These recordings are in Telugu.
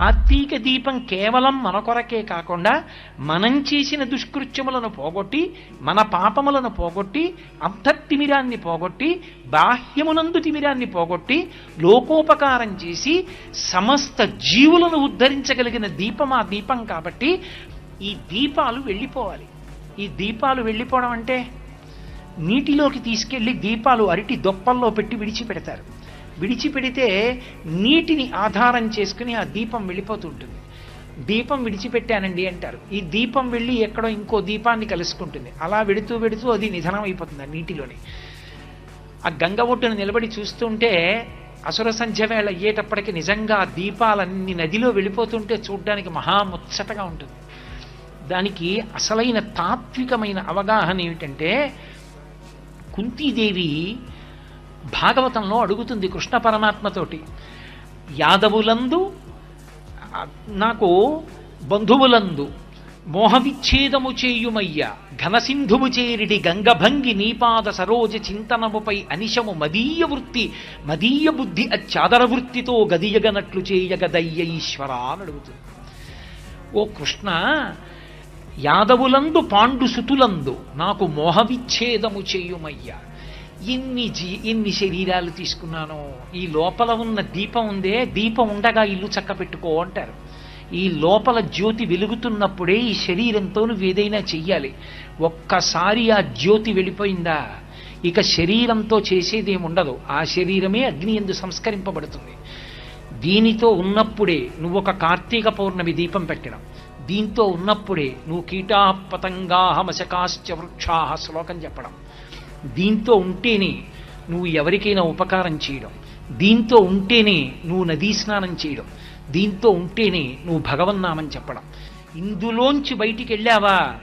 కార్తీక దీపం కేవలం మన కొరకే కాకుండా మనం చేసిన దుష్కృత్యములను పోగొట్టి మన పాపములను పోగొట్టి అంతర్తిమిరాన్ని పోగొట్టి బాహ్యమునందు తిమిరాన్ని పోగొట్టి లోకోపకారం చేసి సమస్త జీవులను ఉద్ధరించగలిగిన దీపం ఆ దీపం కాబట్టి ఈ దీపాలు వెళ్ళిపోవాలి. ఈ దీపాలు వెళ్ళిపోవడం అంటే నీటిలోకి తీసుకెళ్ళి దీపాలు అరటి దొప్పల్లో పెట్టి విడిచిపెడతారు. విడిచిపెడితే నీటిని ఆధారం చేసుకుని ఆ దీపం వెళ్ళిపోతుంటుంది. దీపం విడిచిపెట్టానండి అంటారు. ఈ దీపం వెళ్ళి ఎక్కడో ఇంకో దీపాన్ని కలుసుకుంటుంది. అలా వెడుతూ వెడుతూ అది నిధనం అయిపోతుంది ఆ నీటిలోని. ఆ గంగ ఒడ్డున నిలబడి చూస్తుంటే అసుర సంధ్య వేళ అయ్యేటప్పటికి నిజంగా ఆ దీపాలన్నీ నదిలో వెళ్ళిపోతుంటే చూడ్డానికి మహాముచ్చటగా ఉంటుంది. దానికి అసలైన తాత్వికమైన అవగాహన ఏమిటంటే కుంతీదేవి భాగవతంలో అడుగుతుంది కృష్ణ పరమాత్మతోటి. యాదవులందు నాకు బంధువులందు మోహవిచ్ఛేదము చేయుమయ్య ఘనసింధువు చేరిడి గంగభంగి నీపాద సరోజ చింతనముపై అనిశము మదీయ వృత్తి మదీయ బుద్ధి అచ్చాదర వృత్తితో గదియగనట్లు చేయగదయ్య ఈశ్వర అని అడుగుతుంది. ఓ కృష్ణ యాదవులందు పాండు సుతులందు నాకు మోహవిచ్ఛేదము చేయుమయ్యా ఎన్ని జీ ఎన్ని శరీరాలు తీసుకున్నానో. ఈ లోపల ఉన్న దీపం ఉందే దీపం ఉండగా ఇల్లు చక్క పెట్టుకో అంటారు. ఈ లోపల జ్యోతి వెలుగుతున్నప్పుడే ఈ శరీరంతో నువ్వు ఏదైనా చెయ్యాలి. ఒక్కసారి ఆ జ్యోతి వెళ్ళిపోయిందా ఇక శరీరంతో చేసేదేం ఉండదు. ఆ శరీరమే అగ్ని ఎందు సంస్కరింపబడుతుంది. దీనితో ఉన్నప్పుడే నువ్వు ఒక కార్తీక పౌర్ణమి దీపం పెట్టడం దీంతో ఉన్నప్పుడే నువ్వు కీటా పతంగా మశకాశ్చ వృక్షాహ శ్లోకం చెప్పడం. దీంతో ఉంటేనే నువ్వు ఎవరికైనా ఉపకారం చేయడం. దీంతో ఉంటేనే నువ్వు నదీ స్నానం చేయడం. దీంతో ఉంటేనే నువ్వు భగవన్నామని చెప్పడం. ఇందులోంచి బయటికి వెళ్ళావా?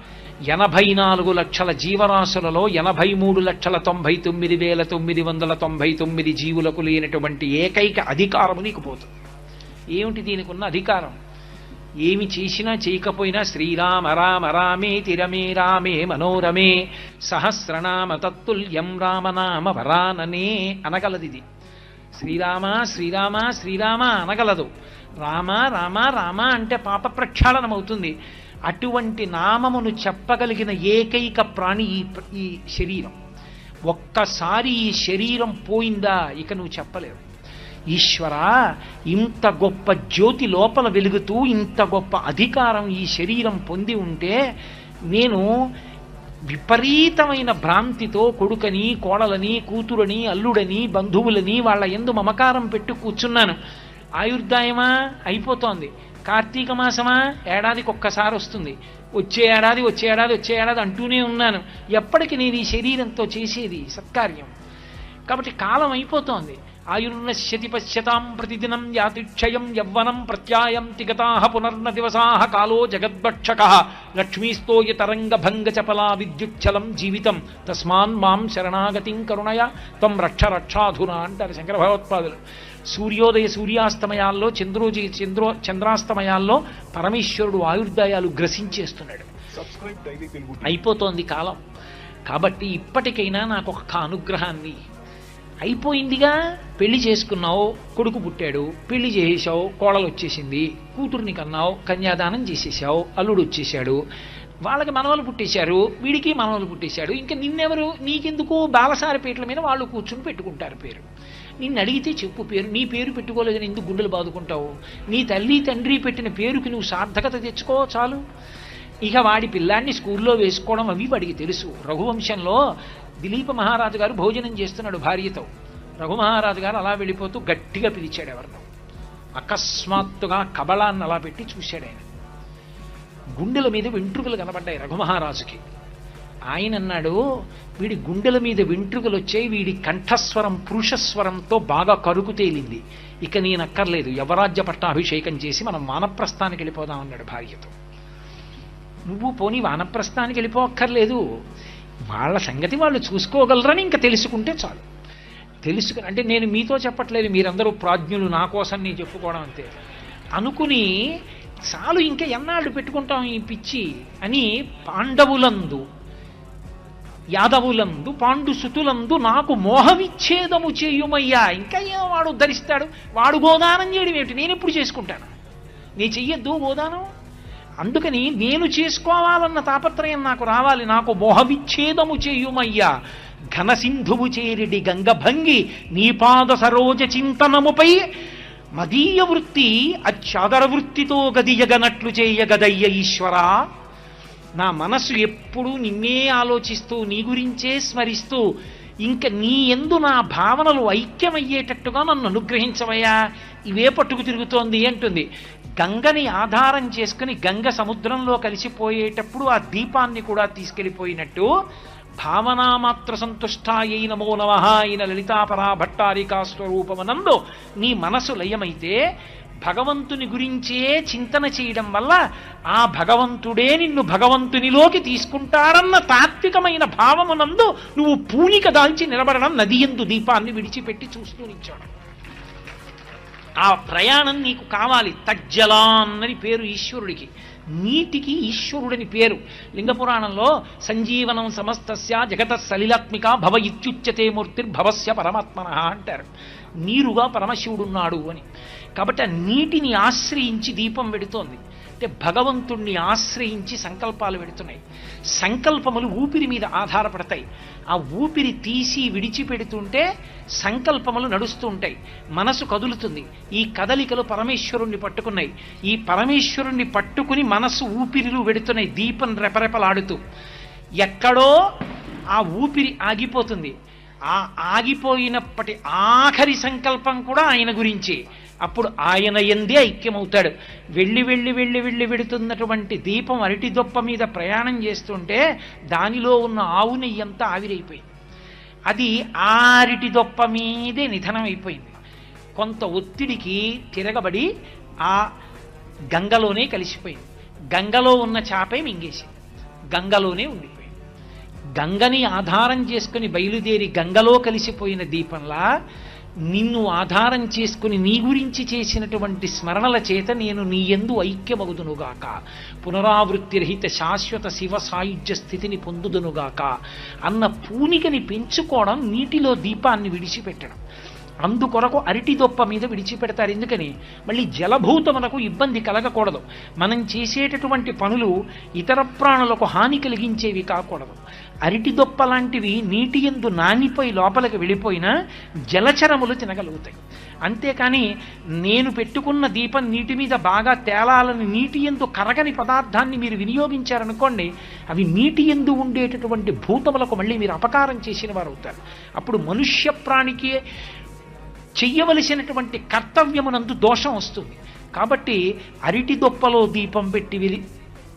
ఎనభై నాలుగు లక్షల జీవరాశులలో ఎనభై మూడు లక్షల తొంభై తొమ్మిది వేల తొమ్మిది వందల తొంభై తొమ్మిది జీవులకు లేనటువంటి ఏకైక అధికారము నీకు పోతుంది. ఏమిటి దీనికి ఉన్న అధికారం? ఏమి చేసినా చేయకపోయినా శ్రీరామ రామ రామే తిరమే రామే మనోరమే సహస్రనామ తత్తుల్యం రామనామ వరాననే అనగలదిది. శ్రీరామ శ్రీరామ శ్రీరామ అనగలదు. రామ రామ రామ అంటే పాప ప్రక్షాళనమవుతుంది. అటువంటి నామమును చెప్పగలిగిన ఏకైక ప్రాణి ఈ ఈ శరీరం. ఒక్కసారి ఈ శరీరం పోయిందా ఇక నువ్వు చెప్పలేవు. ఈశ్వర ఇంత గొప్ప జ్యోతి లోపల వెలుగుతూ ఇంత గొప్ప అధికారం ఈ శరీరం పొంది ఉంటే నేను విపరీతమైన భ్రాంతితో కొడుకని కోడలని కూతురని అల్లుడని బంధువులని వాళ్ళ ఎందు మమకారం పెట్టు కూర్చున్నాను. ఆయుర్దాయమా? అయిపోతోంది. కార్తీక మాసమా? ఏడాదికి ఒక్కసారి వస్తుంది. వచ్చే ఏడాది వచ్చే ఏడాది వచ్చే ఏడాది అంటూనే ఉన్నాను. ఎప్పటికి నేను ఈ శరీరంతో చేసేది సత్కార్యం. కాబట్టి కాలం అయిపోతోంది. ఆయుర్నశ్యతి పశ్యతాం ప్రతిదినం యాతిక్షయం యవ్వనం ప్రత్యాయం తిగతా పునర్న దివసా కాలో జగద్భక్షక లక్ష్మీస్తోయ తరంగ భంగ చపలా విద్యుచ్చలం జీవితం తస్మాన్ మాం శరణాగతిం కరుణయ త్వం రక్ష రక్షాధునా అంటారు శంకర భగవత్పాదులు సూర్యోదయ సూర్యాస్తమయాల్లో చంద్రోజి చంద్రో చంద్రాస్తమయాల్లో పరమేశ్వరుడు ఆయుర్దాయాలు గ్రసించేస్తున్నాడు అయిపోతోంది కాలం. కాబట్టి ఇప్పటికైనా నాకు ఒక అనుగ్రహాన్ని అయిపోయిందిగా? పెళ్ళి చేసుకున్నావు కొడుకు పుట్టాడు పెళ్ళి చేసేసావు కోడలు వచ్చేసింది కూతుర్ని కన్నావు కన్యాదానం చేసేసావు అల్లుడు వచ్చేసాడు వాళ్ళకి మనవలు పుట్టేశారు వీడికి మనవలు పుట్టేశాడు. ఇంకా నిన్నెవరు? నీకెందుకు? బాలసారిపేటల మీద వాళ్ళు కూర్చుని పెట్టుకుంటారు పేరు. నిన్ను అడిగితే చెప్పు పేరు. నీ పేరు పెట్టుకోలేదని ఎందుకు గుండెలు బాదుకుంటావు? నీ తల్లి తండ్రి పెట్టిన పేరుకి నువ్వు సార్థకత తెచ్చుకో చాలు. ఇక వాడి పిల్లాన్ని స్కూల్లో వేసుకోవడం అవి వాడికి తెలుసు. రఘువంశంలో దిలీప మహారాజు గారు భోజనం చేస్తున్నాడు భార్యతో. రఘుమహారాజు గారు అలా వెళ్ళిపోతూ గట్టిగా పిలిచాడు ఎవరినో. అకస్మాత్తుగా కబళాన్ని అలా పెట్టి చూశాడు ఆయన. గుండెల మీద వెంట్రుకలు కనబడ్డాయి రఘుమహారాజుకి ఆయన అన్నాడు వీడి గుండెల మీద వెంట్రుకలు వచ్చాయి వీడి కంఠస్వరం పురుషస్వరంతో బాగా కరుకు తేలింది. ఇక నేను అక్కర్లేదు యవరాజ్య పట్టాభిషేకం చేసి మనం వానప్రస్థానికి వెళ్ళిపోదాం అన్నాడు భార్యతో. నువ్వు పోనీ వానప్రస్థానికి వెళ్ళిపోక్కర్లేదు. వాళ్ళ సంగతి వాళ్ళు చూసుకోగలరని ఇంకా తెలుసుకుంటే చాలు. తెలుసుకుని అంటే నేను మీతో చెప్పట్లేదు మీరందరూ ప్రాజ్ఞులు నా కోసం నేను చెప్పుకోవడం అంతే. అనుకుని చాలు ఇంకా ఎన్నాళ్ళు పెట్టుకుంటాం ఈ పిచ్చి అని పాండవులందు యాదవులందు పాండు సుతులందు నాకు మోహవిచ్ఛేదము చేయుమయ్యా. ఇంకా ఏం వాడు ధరిస్తాడు వాడు గోదానం చేయడం ఏమిటి? నేను ఎప్పుడు చేసుకుంటాను? నీ చెయ్యొద్దు గోదానం? అందుకని నేను చేసుకోవాలన్న తాపత్రయం నాకు రావాలి. నాకు మోహవిచ్ఛేదము చేయుమయ్యా. ఘనసింధువు చేరిడి గంగభంగి నీపాద సరోజ చింతనముపై మదీయ వృత్తి అచ్చదర వృత్తితో గదియగనట్లు చేయగదయ్య ఈశ్వరా. నా మనసు ఎప్పుడూ నిన్నే ఆలోచిస్తూ నీ గురించే స్మరిస్తూ ఇంక నీ ఎందు నా భావనలు ఐక్యమయ్యేటట్టుగా నన్ను అనుగ్రహించవయ్యా. ఇవే పట్టుకు తిరుగుతోంది అంటుంది. గంగని ఆధారం చేసుకుని గంగ సముద్రంలో కలిసిపోయేటప్పుడు ఆ దీపాన్ని కూడా తీసుకెళ్ళిపోయినట్టు భావనామాత్ర సంతుష్టాయై నమో నమ అయిన లలితాపరా భట్టారికా స్వరూపమనందు నీ మనసు లయమైతే భగవంతుని గురించే చింతన చేయడం వల్ల ఆ భగవంతుడే నిన్ను భగవంతునిలోకి తీసుకుంటారన్న తాత్వికమైన భావమునందు నువ్వు పూనిక దాల్చి నిలబడడం నది ఎందు దీపాన్ని విడిచిపెట్టి చూస్తూ నిచ్చాడు ఆ ప్రయాణం నీకు కావాలి. తజ్జలాన్నది పేరు ఈశ్వరుడికి. నీటికి ఈశ్వరుడని పేరు. లింగపురాణంలో సంజీవనం సమస్తస్య జగత సలిలాత్మిక భవ ఇత్యుచ్యతే మూర్తిర్భవస్య పరమాత్మన అంటారు. నీరుగా పరమశివుడున్నాడు అని. కాబట్టి ఆ నీటిని ఆశ్రయించి దీపం పెడుతోంది అంటే భగవంతుణ్ణి ఆశ్రయించి సంకల్పాలు పెడుతున్నాయి. సంకల్పములు ఊపిరి మీద ఆధారపడతాయి. ఆ ఊపిరి తీసి విడిచిపెడుతుంటే సంకల్పములు నడుస్తూ ఉంటాయి. మనసు కదులుతుంది. ఈ కదలికలు పరమేశ్వరుణ్ణి పట్టుకున్నాయి. ఈ పరమేశ్వరుణ్ణి పట్టుకుని మనసు ఊపిరిలు పెడుతున్నాయి. దీపం రెపరెపలాడుతూ. ఎక్కడో ఆ ఊపిరి ఆగిపోతుంది. ఆ ఆగిపోయినప్పటి ఆఖరి సంకల్పం కూడా ఆయన గురించి. అప్పుడు ఆయన ఎందే ఐక్యమవుతాడు? వెళ్ళి వెళ్ళి వెళ్ళి వెళ్ళి వెడుతున్నటువంటి దీపం అరటి దొప్ప మీద ప్రయాణం చేస్తుంటే దానిలో ఉన్న ఆవు నెయ్యంతా ఆవిరైపోయింది. అది ఆ అరటి దొప్ప మీదే నిధనం అయిపోయింది కొంత ఒత్తిడికి తిరగబడి ఆ గంగలోనే కలిసిపోయింది. గంగలో ఉన్న చాపే మింగేసింది. గంగలోనే ఉండిపోయింది. గంగని ఆధారం చేసుకుని బయలుదేరి గంగలో కలిసిపోయిన దీపంలా నిన్ను ఆధారం చేసుకుని నీ గురించి చేసినటువంటి స్మరణల చేత నేను నీ ఎందు ఐక్యమగుదునుగాక. పునరావృత్తి రహిత శాశ్వత శివ సాయుధ్య స్థితిని పొందుదునుగాక. అన్న పూనికని పెంచుకోవడం నీటిలో దీపాన్ని విడిచిపెట్టడం. అందుకొరకు అరటి దొప్ప మీద విడిచిపెడతారు. ఎందుకని? మళ్ళీ జలభూతమునకు ఇబ్బంది కలగకూడదు. మనం చేసేటటువంటి పనులు ఇతర ప్రాణులకు హాని కలిగించేవి కాకూడదు. అరటి దొప్ప లాంటివి నీటి ఎందు నానిపోయి లోపలికి వెళ్ళిపోయినా జలచరములు తినగలుగుతాయి. అంతేకాని నేను పెట్టుకున్న దీపం నీటి మీద బాగా తేలాలని నీటి ఎందు కరగని పదార్థాన్ని మీరు వినియోగించారనుకోండి అవి నీటి ఎందు ఉండేటటువంటి భూతములకు మళ్ళీ మీరు అపకారం చేసిన వారు అవుతారు అప్పుడు మనుష్య ప్రాణికి చెయ్యవలసినటువంటి కర్తవ్యమునందు దోషం వస్తుంది. కాబట్టి అరటి దొప్పలో దీపం పెట్టి విడి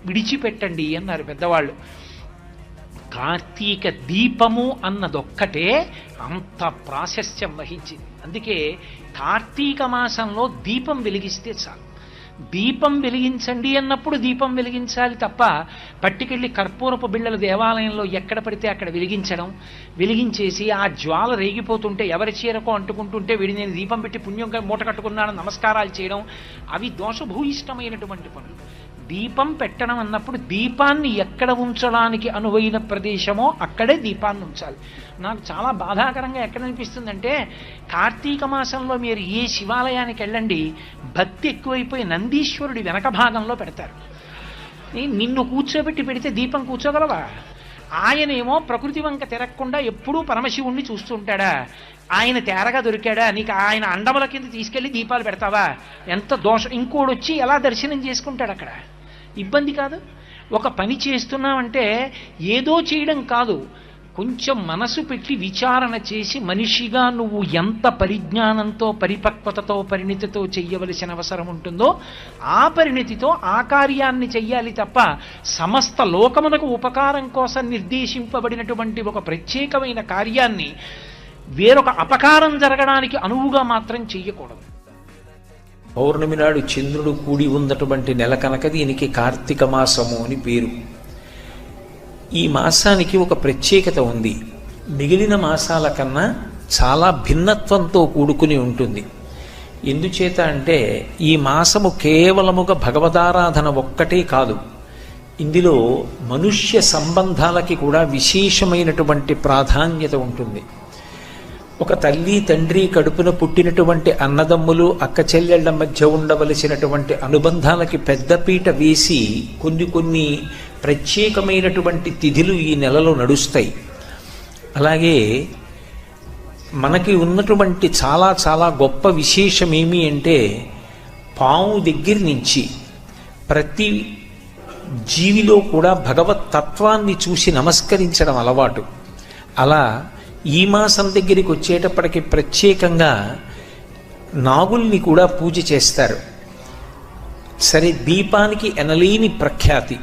విడిచిపెట్టండి అన్నారు పెద్దవాళ్ళు. కార్తీక దీపము అన్నదొక్కటే అంత ప్రాశస్త్యం వహించింది. అందుకే కార్తీక మాసంలో దీపం వెలిగిస్తే చాలు. దీపం వెలిగించండి అన్నప్పుడు దీపం వెలిగించాలి తప్ప పట్టుకెళ్ళి కర్పూరపు బిళ్ళల దేవాలయంలో ఎక్కడ పడితే అక్కడ వెలిగించడం వెలిగించేసి ఆ జ్వాల రేగిపోతుంటే ఎవరి చీరకో అంటుకుంటుంటే వీడి నేను దీపం పెట్టి పుణ్యం మూట కట్టుకున్నాను నమస్కారాలు చేయడం అవి దోషభూయిష్టమైనటువంటి పనులు. దీపం పెట్టడం అన్నప్పుడు దీపాన్ని ఎక్కడ ఉంచడానికి అనువైన ప్రదేశమో అక్కడే దీపాన్ని ఉంచాలి. నాకు చాలా బాధాకరంగా ఎక్కడ అనిపిస్తుందంటే కార్తీక మాసంలో మీరు ఏ శివాలయానికి వెళ్ళండి భక్తి ఎక్కువైపోయి నందీశ్వరుడి వెనక భాగంలో పెడతారు. నిన్ను కూర్చోబెట్టి పెడితే దీపం కూర్చోగలవా? ఆయనేమో ప్రకృతి వంక తిరగకుండా ఎప్పుడూ పరమశివుణ్ణి చూస్తుంటాడా ఆయన తేరగా దొరికాడా? నీకు ఆయన అండముల కింద తీసుకెళ్ళి దీపాలు పెడతావా? ఎంత దోషం. ఇంకోడు వచ్చి ఎలా దర్శనం చేసుకుంటాడు అక్కడ ఇబ్బంది కాదు. ఒక పని చేస్తున్నామంటే ఏదో చేయడం కాదు. కొంచెం మనసు పెట్టి విచారణ చేసి మనిషిగా నువ్వు ఎంత పరిజ్ఞానంతో పరిపక్వతతో పరిణితితో చెయ్యవలసిన అవసరం ఉంటుందో ఆ పరిణితితో ఆ కార్యాన్ని చెయ్యాలి తప్ప సమస్త లోకమునకు ఉపకారం కోసం నిర్దేశింపబడినటువంటి ఒక ప్రత్యేకమైన కార్యాన్ని వేరొక అపకారం జరగడానికి అనువుగా మాత్రం చెయ్యకూడదు. పౌర్ణమి నాడు చంద్రుడు కూడి ఉన్నటువంటి నెల కనుక దీనికి కార్తీక మాసము అని పేరు. ఈ మాసానికి ఒక ప్రత్యేకత ఉంది. మిగిలిన మాసాల కన్నా చాలా భిన్నత్వంతో కూడుకుని ఉంటుంది. ఎందుచేత అంటే ఈ మాసము కేవలముగా భగవదారాధన ఒక్కటే కాదు. ఇందులో మనుష్య సంబంధాలకి కూడా విశేషమైనటువంటి ప్రాధాన్యత ఉంటుంది. ఒక తల్లి తండ్రి కడుపున పుట్టినటువంటి అన్నదమ్ములు అక్క చెల్లెళ్ళ మధ్య ఉండవలసినటువంటి అనుబంధాలకి పెద్దపీట వేసి కొన్ని కొన్ని ప్రత్యేకమైనటువంటి తిథులు ఈ నెలలో నడుస్తాయి. అలాగే మనకి ఉన్నటువంటి చాలా చాలా గొప్ప విశేషం ఏమి అంటే పాము దగ్గర నుంచి ప్రతి జీవిలో కూడా భగవత్ తత్వాన్ని చూసి నమస్కరించడం అలవాటు. అలా ఈ మాసం దగ్గరికి వచ్చేటప్పటికి ప్రత్యేకంగా నాగుల్ని కూడా పూజ చేస్తారు. సరే దీపానికి ఎనలేని ప్రఖ్యాతి.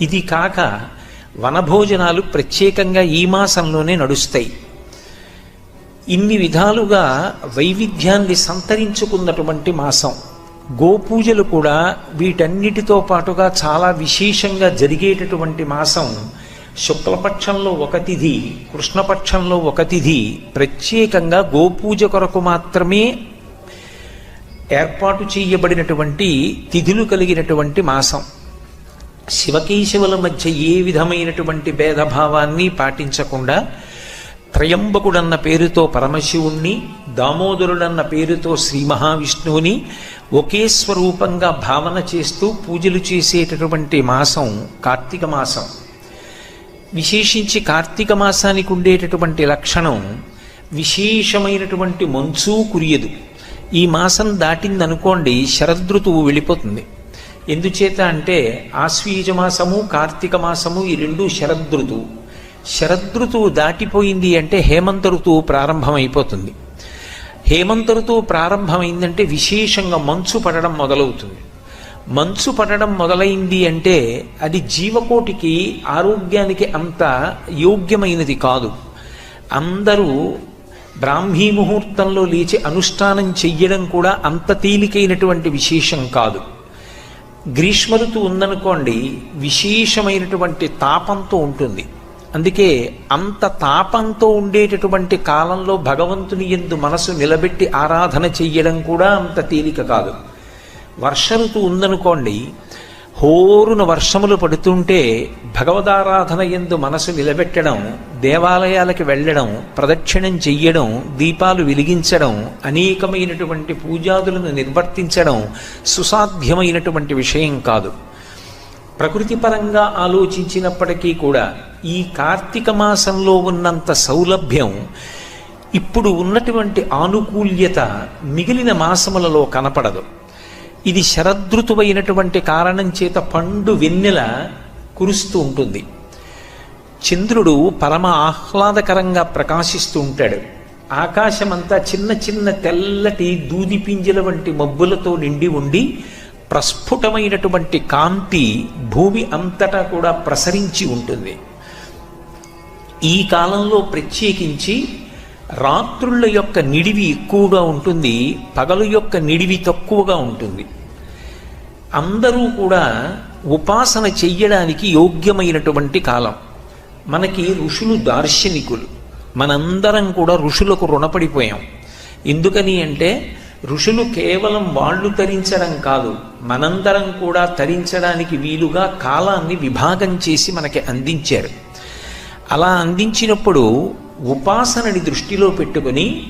ఇది కాక వనభోజనాలు ప్రత్యేకంగా ఈ మాసంలోనే నడుస్తాయి. ఇన్ని విధాలుగా వైవిధ్యాన్ని సంతరించుకున్నటువంటి మాసం. గోపూజలు కూడా వీటన్నిటితో పాటుగా చాలా విశేషంగా జరిగేటటువంటి మాసం శుక్లపక్షంలో ఒక తిథి కృష్ణపక్షంలో ఒక తిథి ప్రత్యేకంగా గోపూజ కొరకు మాత్రమే ఏర్పాటు చేయబడినటువంటి తిథులు కలిగినటువంటి మాసం. శివకేశవుల మధ్య ఏ విధమైనటువంటి భేదభావాన్ని పాటించకుండా త్రయంబకుడన్న పేరుతో పరమశివుణ్ణి దామోదరుడన్న పేరుతో శ్రీ మహావిష్ణువుని ఒకే స్వరూపంగా భావన చేస్తూ పూజలు చేసేటటువంటి మాసం కార్తీక మాసం. విశేషించి కార్తీక మాసానికి ఉండేటటువంటి లక్షణం విశేషమైనటువంటి మంచు కురియదు ఈ మాసం దాటిందనుకోండి శరదృతువు వెళ్ళిపోతుంది. ఎందుచేత అంటే ఆశ్వీజ మాసము కార్తీక మాసము ఈ రెండు శరదృతువు శరదృతువు దాటిపోయింది అంటే హేమంత ఋతువు ప్రారంభమైపోతుంది. హేమంత ఋతువు ప్రారంభమైందంటే విశేషంగా మంచు పడడం మొదలవుతుంది. మంచు పడడం మొదలైంది అంటే అది జీవకోటికి ఆరోగ్యానికి అంత యోగ్యమైనది కాదు. అందరూ బ్రాహ్మీ ముహూర్తంలో లేచి అనుష్ఠానం చెయ్యడం కూడా అంత తేలికైనటువంటి విశేషం కాదు. గ్రీష్మ ఋతువు ఉందనుకోండి విశేషమైనటువంటి తాపంతో ఉంటుంది. అందుకే అంత తాపంతో ఉండేటటువంటి కాలంలో భగవంతుని ఎందు మనసు నిలబెట్టి ఆరాధన చెయ్యడం కూడా అంత తేలిక కాదు. వర్ష ఋతువు ఉందనుకోండి హోరున వర్షములు పడుతుంటే భగవదారాధన ఎందు మనసు నిలబెట్టడం దేవాలయాలకు వెళ్ళడం ప్రదక్షిణం చెయ్యడం దీపాలు వెలిగించడం అనేకమైనటువంటి పూజాదులను నిర్వర్తించడం సుసాధ్యమైనటువంటి విషయం కాదు. ప్రకృతి పరంగా ఆలోచించినప్పటికీ కూడా ఈ కార్తీక మాసంలో ఉన్నంత సౌలభ్యం ఇప్పుడు ఉన్నటువంటి ఆనుకూల్యత మిగిలిన మాసములలో కనపడదు. ఇది శరదృతువైనటువంటి కారణం చేత పండు వెన్నెల కురుస్తూ ఉంటుంది. చంద్రుడు పరమ ఆహ్లాదకరంగా ప్రకాశిస్తూ ఉంటాడు. ఆకాశమంతా చిన్న చిన్న తెల్లటి దూది పింజల వంటి మబ్బులతో నిండి ఉండి ప్రస్ఫుటమైనటువంటి కాంతి భూమి అంతటా కూడా ప్రసరించి ఉంటుంది. ఈ కాలంలో ప్రత్యేకించి రాత్రుల యొక్క నిడివి ఎక్కువగా ఉంటుంది పగలు యొక్క నిడివి తక్కువగా ఉంటుంది. అందరూ కూడా ఉపాసన చెయ్యడానికి యోగ్యమైనటువంటి కాలం. మనకి ఋషులు దార్శనికులు. మనందరం కూడా ఋషులకు రుణపడిపోయాం. ఎందుకని అంటే ఋషులు కేవలం వాళ్ళు తరించడం కాదు మనందరం కూడా తరించడానికి వీలుగా కాలాన్ని విభాగం చేసి మనకి అందించారు. అలా అందించినప్పుడు ఉపాసనని దృష్టిలో పెట్టుకుని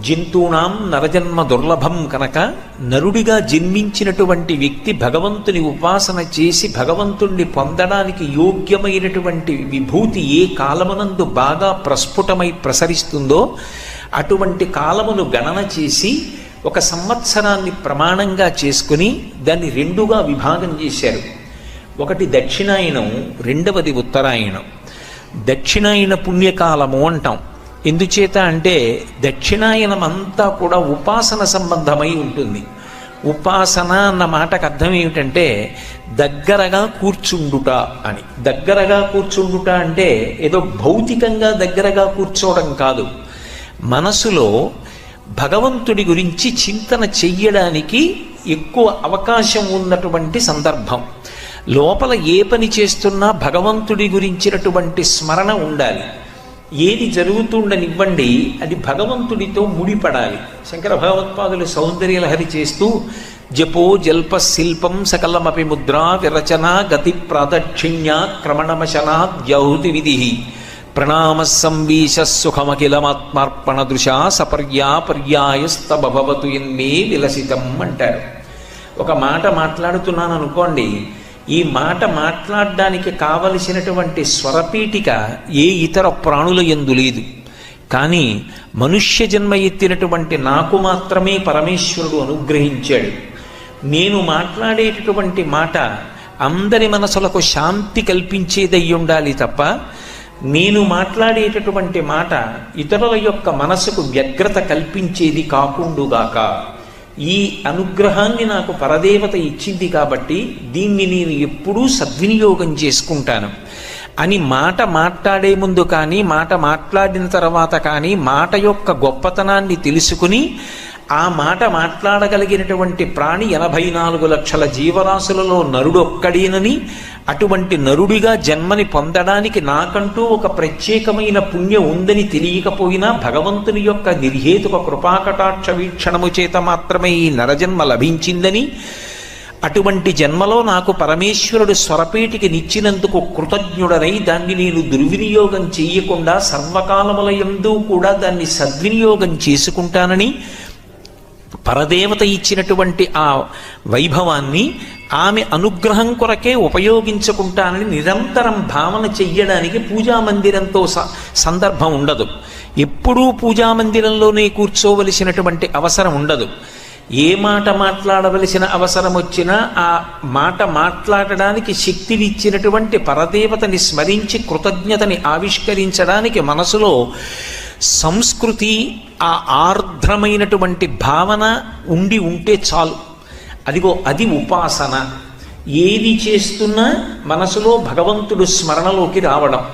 జంతువునాం నరజన్మ దుర్లభం కనుక నరుడిగా జన్మించినటువంటి వ్యక్తి భగవంతుని ఉపాసన చేసి భగవంతుణ్ణి పొందడానికి యోగ్యమైనటువంటి విభూతి ఏ కాలమునందు బాగా ప్రస్ఫుటమై ప్రసరిస్తుందో అటువంటి కాలమును గణన చేసి ఒక సంవత్సరాన్ని ప్రమాణంగా చేసుకుని దాన్ని రెండుగా విభాగం చేశారు. ఒకటి దక్షిణాయనం రెండవది ఉత్తరాయణం. దక్షిణాయన పుణ్యకాలము అంటాం. ఎందుచేత అంటే దక్షిణాయనమంతా కూడా ఉపాసన సంబంధమై ఉంటుంది. ఉపాసన అన్న మాటకు అర్థం ఏమిటంటే దగ్గరగా కూర్చుండుట అని. దగ్గరగా కూర్చుండుట అంటే ఏదో భౌతికంగా దగ్గరగా కూర్చోవడం కాదు. మనసులో భగవంతుడి గురించి చింతన చెయ్యడానికి ఎక్కువ అవకాశం ఉన్నటువంటి సందర్భం. లోపల ఏ పని చేస్తున్నా భగవంతుడి గురించినటువంటి స్మరణ ఉండాలి. ఏది జరుగుతుండనివ్వండి అది భగవంతుడితో ముడిపడాలి. శంకర భగవత్పాదులు సౌందర్యలహరి చేస్తూ జపో జల్ప శిల్పం సకలమపి ముద్రా విరచన గతి ప్రాదక్షిణ్య క్రమణమశనా ద్యౌతి విధి. ప్రణామ సంవీశ సుఖమఖిలమాత్మార్పణ దృశా సపర్యా పర్యాయస్తభవతు ఎన్మే విలసితం అంటారు. ఒక మాట మాట్లాడుతున్నాను అనుకోండి ఈ మాట మాట్లాడడానికి కావలసినటువంటి స్వరపీఠిక ఏ ఇతర ప్రాణుల ఎందు లేదు. కానీ మనుష్య జన్మ ఎత్తినటువంటి నాకు మాత్రమే పరమేశ్వరుడు అనుగ్రహించాడు. నేను మాట్లాడేటటువంటి మాట అందరి మనసులకు శాంతి కల్పించేదై ఉండాలి తప్ప నేను మాట్లాడేటటువంటి మాట ఇతరుల యొక్క మనసుకు వ్యగ్రత కల్పించేది కాకుండుగాక. ఈ అనుగ్రహాన్ని నాకు పరదేవత ఇచ్చింది కాబట్టి దీన్ని నేను ఎప్పుడూ సద్వినియోగం చేసుకుంటాను. అని మాట మాట్లాడే ముందు కానీ మాట మాట్లాడిన తర్వాత కానీ మాట యొక్క గొప్పతనాన్ని తెలుసుకుని ఆ మాట మాట్లాడగలిగినటువంటి ప్రాణి ఎనభై నాలుగు లక్షల జీవరాశులలో నరుడొక్కడేనని అటువంటి నరుడిగా జన్మని పొందడానికి నాకంటూ ఒక ప్రత్యేకమైన పుణ్యం ఉందని తెలియకపోయినా భగవంతుని యొక్క నిర్హేతుక కృపాకటాక్ష వీక్షణము చేత మాత్రమే ఈ నరజన్మ లభించిందని అటువంటి జన్మలో నాకు పరమేశ్వరుడు స్వరపేటికి నిచ్చినందుకు కృతజ్ఞుడనై దాన్ని నేను దుర్వినియోగం చేయకుండా సర్వకాలముల ఎందు కూడా దాన్ని సద్వినియోగం చేసుకుంటానని పరదేవత ఇచ్చినటువంటి ఆ వైభవాన్ని ఆమె అనుగ్రహం కొరకే ఉపయోగించుకుంటానని నిరంతరం భావన చెయ్యడానికి పూజా మందిరంతో స- సందర్భం ఉండదు. ఎప్పుడూ పూజా మందిరంలోనే కూర్చోవలసినటువంటి అవసరం ఉండదు. ఏ మాట మాట్లాడవలసిన అవసరం వచ్చినా ఆ మాట మాట్లాడడానికి శక్తినిచ్చినటువంటి పరదేవతని స్మరించి కృతజ్ఞతని ఆవిష్కరించడానికి మనసులో సంస్కృతి ఆ ఆర్ద్రమైనటువంటి భావన ఉండి ఉంటే చాలు. అదిగో అది ఉపాసన. ఏది చేస్తున్నా మనసులో భగవంతుడు స్మరణలోకి రావడం.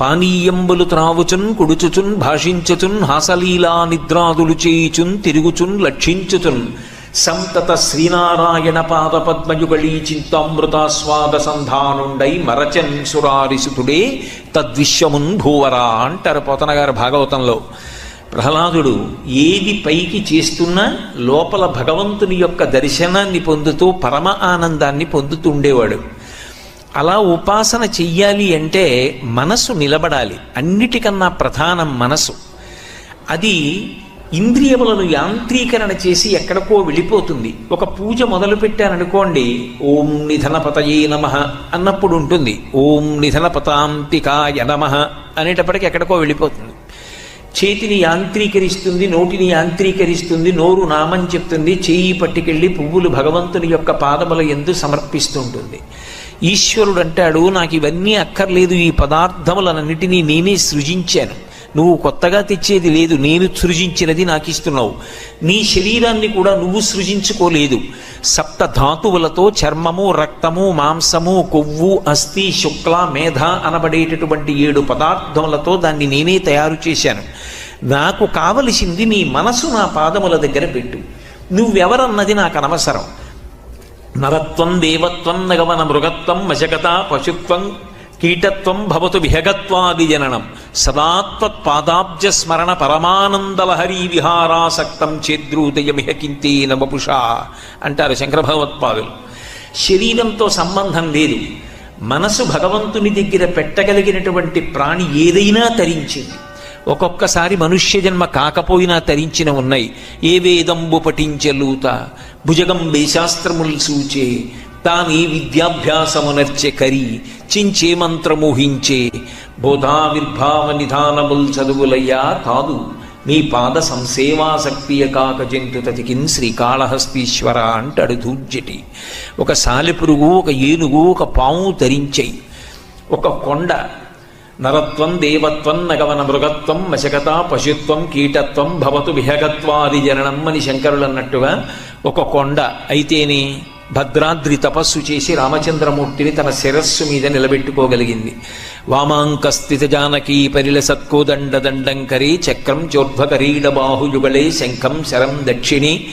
పానీయంబులు త్రావుచున్ కుడుచుచున్ భాషించుచున్ హాసలీలా నిద్రాదులు చేయుచున్ తిరుగుచున్ లక్షించుచున్. సంతత శ్రీనారాయణ పాద పద్మయుగళీ చింతామృతాస్వాద సంధానుండై మరచన్ సురారిసుతుడే తద్విశ్వమున్ భూవరా అంటారు పోతనగారు భాగవతంలో. ప్రహ్లాదుడు ఏది పైకి చేస్తున్నా లోపల భగవంతుని యొక్క దర్శనాన్ని పొందుతూ పరమ ఆనందాన్ని పొందుతుండేవాడు. అలా ఉపాసన చెయ్యాలి అంటే మనసు నిలబడాలి. అన్నిటికన్నా ప్రధానం మనసు అది ఇంద్రియములను యాంత్రీకరణ చేసి ఎక్కడికో వెళ్ళిపోతుంది. ఒక పూజ మొదలు పెట్టారనుకోండి ఓం నిధనపతయే నమ అన్నప్పుడు ఉంటుంది. ఓం నిధనపతాంతికాయ నమ అనేటప్పటికి ఎక్కడికో వెళ్ళిపోతుంది. చేతిని యాంత్రీకరిస్తుంది నోటిని యాంత్రీకరిస్తుంది నోరు నామం చెప్తుంది చేయి పట్టుకెళ్ళి పువ్వులు భగవంతుని యొక్క పాదముల ఎందు సమర్పిస్తుంటుంది. ఈశ్వరుడు అంటాడు నాకు ఇవన్నీ అక్కర్లేదు ఈ పదార్థములన్నిటినీ నేనే సృజించాను. నువ్వు కొత్తగా తెచ్చేది లేదు నేను సృజించినది నాకు ఇస్తున్నావు నీ శరీరాన్ని కూడా నువ్వు సృజించుకోలేదు. సప్త ధాతువులతో చర్మము రక్తము మాంసము కొవ్వు అస్థి శుక్ల మేధ అనబడేటటువంటి ఏడు పదార్థములతో దాన్ని నేనే తయారు చేశాను. నాకు కావలసింది నీ మనసు నా పాదముల దగ్గర పెట్టు. నువ్వెవరన్నది నాకు అనవసరం నరత్వం దేవత్వం నగమన మృగత్వం మశకత పశుత్వం కీటత్వం భవతు విహగత్వాది జననం. సదాత్వత్పాదాబ్జ స్మరణ పరమానందలహరీ విహారాసక్తం చేద్రూతయమిహ కింతే నవపుషా అంటారు శంకర భగవత్పాదులు శరీరంతో సంబంధం లేదు. మనసు భగవంతుని దగ్గర పెట్టగలిగినటువంటి ప్రాణి ఏదైనా తరించింది. ఒక్కొక్కసారి మనుష్య జన్మ కాకపోయినా తరించిన ఉన్నాయి. ఏ వేదంబు పఠించలూత భుజగం వేశాస్త్రములు సూచే తానే విద్యాభ్యాసమునర్చె కరి చించే మంత్రమోహించే బోధావిర్భావ నిధానముల్ చదువులయ్యా కాదు మీ పాద సంసేవాసక్తియ కాక జంతు తతికిన్ శ్రీకాళహస్తీశ్వర అంటాడు దూర్జటి ఒక సాలెపురుగు ఒక ఏనుగు ఒక పాము తరించాయి. ఒక కొండ నరత్వం దేవత్వం నగవన మృగత్వం మశకత పశుత్వం కీటత్వం భవతు విహగత్వాది జననం అని శంకరులు అన్నట్టుగా ఒక కొండ అయితేనే భద్రాద్రి తపస్సు చేసి రామచంద్రమూర్తిని తన శిరస్సు మీద నిలబెట్టుకోగలిగింది. వామాంకస్థిత జానకీ పరిల సత్కోదండ చక్రం చోర్ధ్వకరీడ బాహుయుగళే శంఖం శరం దక్షిణి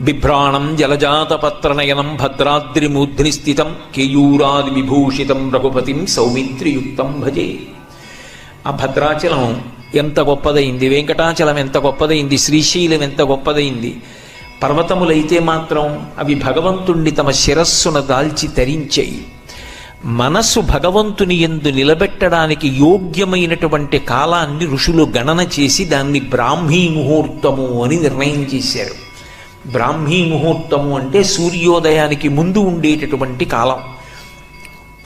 బిభ్రాణం జలజాతపత్రనయనం భద్రాద్రిమూర్ధ్ని స్థితం కేయూరాది విభూషితం రఘుపతిం సౌమిత్రియుక్తం భజే. ఆ భద్రాచలం ఎంత గొప్పదైంది వెంకటాచలం ఎంత గొప్పదైంది శ్రీశైలం ఎంత గొప్పదైంది పర్వతములైతే మాత్రం అవి భగవంతుణ్ణి తమ శిరస్సున దాల్చి తరించాయి. మనస్సు భగవంతుని ఎందు నిలబెట్టడానికి యోగ్యమైనటువంటి కాలాన్ని ఋషులు గణన చేసి దాన్ని బ్రాహ్మీ ముహూర్తము అని నిర్ణయం చేశారు. బ్రాహ్మీ ముహూర్తము అంటే సూర్యోదయానికి ముందు ఉండేటటువంటి కాలం.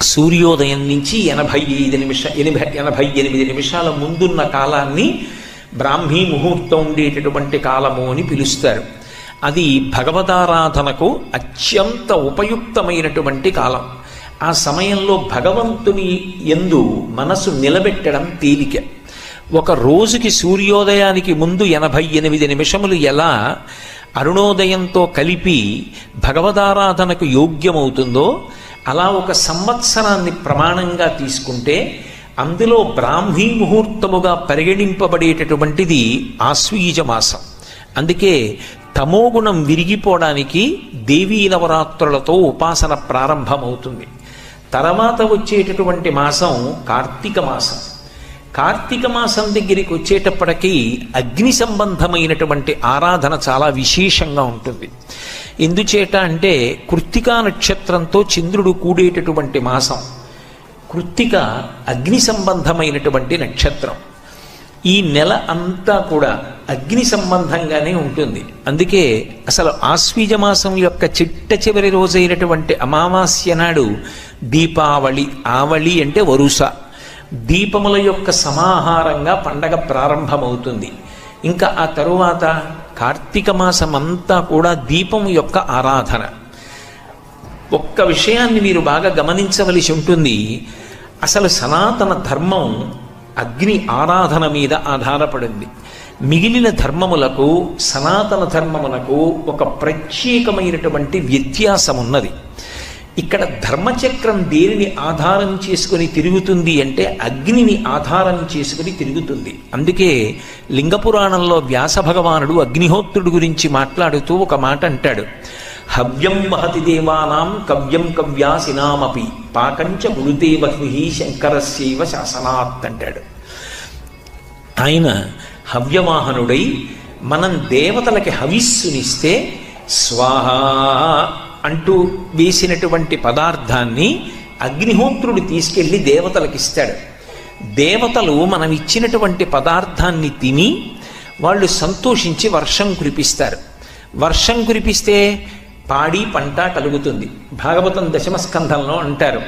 సూర్యోదయం నుంచి ఎనభై ఐదు నిమిష ఎనభై ఎనభై ఎనిమిది నిమిషాల ముందున్న కాలాన్ని బ్రాహ్మీ ముహూర్తం ఉండేటటువంటి కాలము అని పిలుస్తారు. అది భగవదారాధనకు అత్యంత ఉపయుక్తమైనటువంటి కాలం. ఆ సమయంలో భగవంతుని ఎందు మనసు నిలబెట్టడం తేలిక. ఒక రోజుకి సూర్యోదయానికి ముందు ఎనభై ఎనిమిది నిమిషములు ఎలా అరుణోదయంతో కలిపి భగవదారాధనకు యోగ్యమవుతుందో అలా ఒక సంవత్సరాన్ని ప్రమాణంగా తీసుకుంటే అందులో బ్రాహ్మీ ముహూర్తముగా పరిగణింపబడేటటువంటిది ఆశ్వీజ మాసం అందుకే తమోగుణం విరిగిపోవడానికి దేవీ నవరాత్రులతో ఉపాసన ప్రారంభమవుతుంది. తర్వాత వచ్చేటటువంటి మాసం కార్తీక మాసం. కార్తీక మాసం దగ్గరికి వచ్చేటప్పటికీ అగ్ని సంబంధమైనటువంటి ఆరాధన చాలా విశేషంగా ఉంటుంది. ఎందుచేట అంటే కృత్తికా నక్షత్రంతో చంద్రుడు కూడేటటువంటి మాసం. కృత్తిక అగ్ని సంబంధమైనటువంటి నక్షత్రం. ఈ నెల అంతా కూడా అగ్ని సంబంధంగానే ఉంటుంది. అందుకే అసలు ఆశ్వీజ మాసం యొక్క చిట్ట చివరి రోజైనటువంటి అమావాస్య నాడు దీపావళి ఆవళి అంటే వరుస. దీపముల యొక్క సమాహారంగా పండగ ప్రారంభమవుతుంది. ఇంకా ఆ తరువాత కార్తీక మాసం అంతా కూడా దీపం యొక్క ఆరాధన. ఒక్క విషయాన్ని మీరు బాగా గమనించవలసి ఉంటుంది. అసలు సనాతన ధర్మం అగ్ని ఆరాధన మీద ఆధారపడింది. మిగిలిన ధర్మములకు సనాతన ధర్మములకు ఒక ప్రత్యేకమైనటువంటి వ్యత్యాసం ఉన్నది ఇక్కడ ధర్మచక్రం దేనిని ఆధారం చేసుకుని తిరుగుతుంది అంటే అగ్నిని ఆధారం చేసుకుని తిరుగుతుంది. అందుకే లింగపురాణంలో వ్యాస భగవానుడు అగ్నిహోత్రుడు గురించి మాట్లాడుతూ ఒక మాట అంటాడు. హవ్యం మహతి దేవానాం కవ్యం కవ్యాసినామపి. పాకంచ గురుతే బహ్వి శంకరస్యైవ శాసనాత్ అంటాడు. ఆయన హవ్యవాహనుడై మనం దేవతలకి హవిస్సునిస్తే స్వాహ అంటూ వేసినటువంటి పదార్థాన్ని అగ్నిహోత్రుడు తీసుకెళ్ళి దేవతలకిస్తాడు దేవతలు మనం ఇచ్చినటువంటి పదార్థాన్ని తిని వాళ్ళు సంతోషించి వర్షం కురిపిస్తారు. వర్షం కురిపిస్తే పాడి పంట కలుగుతుంది. భాగవతం దశమస్కంధంలో అంటారు.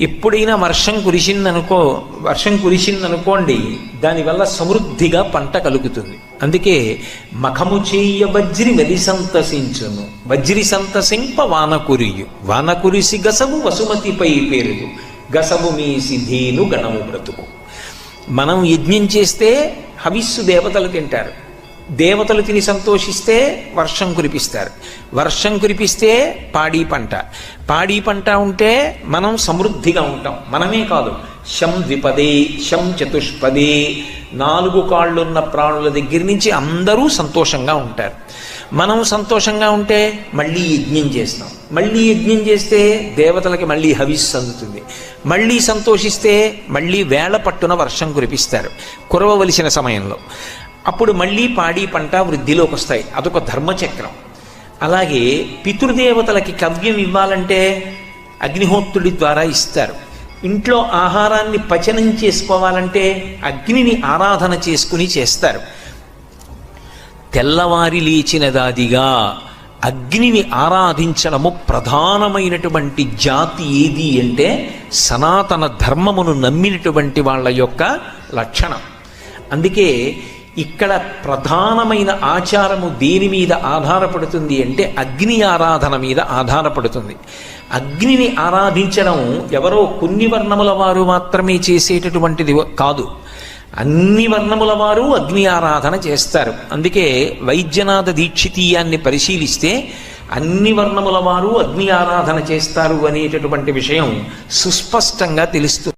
ఎప్పుడైనా వర్షం కురిసిందనుకో వర్షం కురిసిందనుకోండి దానివల్ల సమృద్ధిగా పంట కలుగుతుంది. అందుకే మఖము చేయ వజ్రి వెలి సంతసించును. వజ్రి సంతసింప వాన కురియు వాన కురిసి గసము వసుమతిపై పేరుదు గసము మీసి ధీను గణము బ్రతుకు. మనం యజ్ఞం చేస్తే హవిస్సు దేవతలు తింటారు. దేవతలు తిని సంతోషిస్తే వర్షం కురిపిస్తారు. వర్షం కురిపిస్తే పాడి పంట. పాడి పంట ఉంటే మనం సమృద్ధిగా ఉంటాం. మనమే కాదు. శం ద్విపదే శం చతుష్పదే. నాలుగు కాళ్ళున్న ప్రాణుల దగ్గర నుంచి అందరూ సంతోషంగా ఉంటారు. మనం సంతోషంగా ఉంటే మళ్ళీ యజ్ఞం చేస్తాం. మళ్ళీ యజ్ఞం చేస్తే దేవతలకి మళ్ళీ హవిస్సు అందుతుంది. మళ్ళీ సంతోషిస్తే మళ్ళీ వేళ పట్టున వర్షం కురిపిస్తారు. కురవవలసిన సమయంలో. అప్పుడు మళ్ళీ పాడి పంట వృద్ధిలోకి వస్తాయి. అదొక ధర్మచక్రం. అలాగే పితృదేవతలకి కవ్యం ఇవ్వాలంటే అగ్నిహోత్రుడి ద్వారా ఇస్తారు. ఇంట్లో ఆహారాన్ని పచనం చేసుకోవాలంటే అగ్నిని ఆరాధన చేసుకుని చేస్తారు. తెల్లవారి లేచినదాదిగా అగ్నిని ఆరాధించడము ప్రధానమైనటువంటి జాతి ఏది అంటే సనాతన ధర్మమును నమ్మినటువంటి వాళ్ళ యొక్క లక్షణం. అందుకే ఇక్కడ ప్రధానమైన ఆచారము దేని మీద ఆధారపడుతుంది అంటే అగ్ని ఆరాధన మీద ఆధారపడుతుంది. అగ్నిని ఆరాధించడం ఎవరో కొన్ని వర్ణముల వారు మాత్రమే చేసేటటువంటిది కాదు. అన్ని వర్ణముల వారు అగ్ని ఆరాధన చేస్తారు. అందుకే వైద్యనాథ దీక్షితీయాన్ని పరిశీలిస్తే అన్ని వర్ణముల వారు అగ్ని ఆరాధన చేస్తారు అనేటటువంటి విషయం సుస్పష్టంగా తెలుస్తుంది